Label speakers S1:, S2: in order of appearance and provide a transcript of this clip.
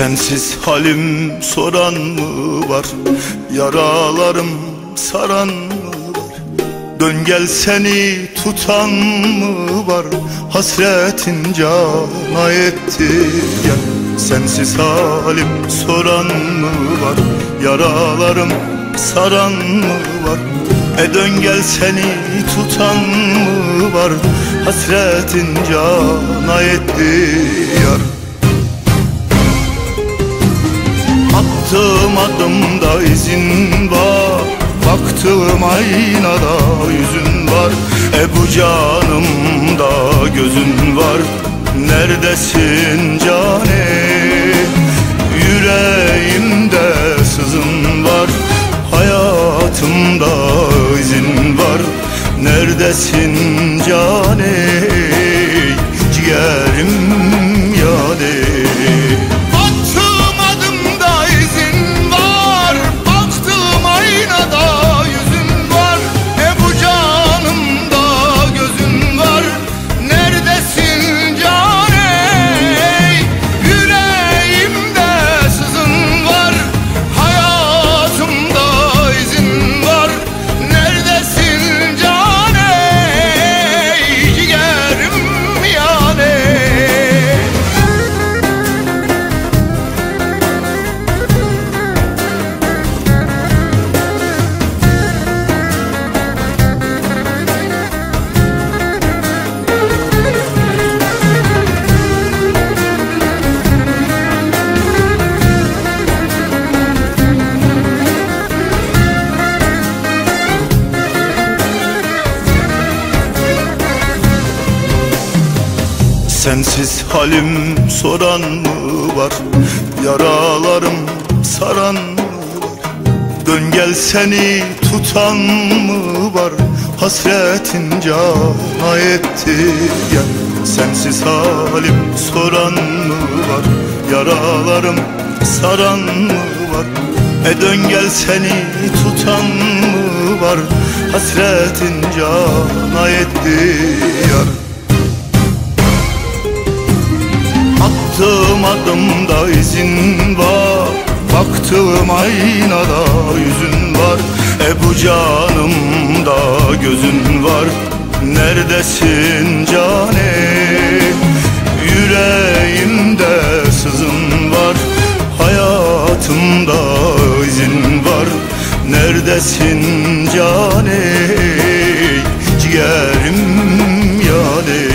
S1: Sensiz halim soran mı var? Yaralarım saran mı var? Dön gel seni tutan mı var? Hasretin cana etti. Gel Sensiz halim soran mı var? Yaralarım saran mı var? E dön gel seni tutan mı var? Hasretin cana etti. Yar Attığım adımda izin var. Baktığım aynada yüzün var. E bu canımda gözün var. Neredesin cane? Yüreğimde sızın var. Hayatımda izin var. Neredesin cane? Ciğerim Sensiz halim soran mı var? Yaralarım saran mı var? Dön gel seni tutan mı var? Hasretin cana etti gel. Sensiz halim soran mı var? Yaralarım saran mı var? E dön gel seni tutan mı var? Hasretin cana etti yar Attığım adımda izin var. Baktığım aynada yüzün var. Ebu canımda gözün var. Neredesin cane? Yüreğimde sızın var. Hayatımda izin var. Neredesin cane? Ciğerim yani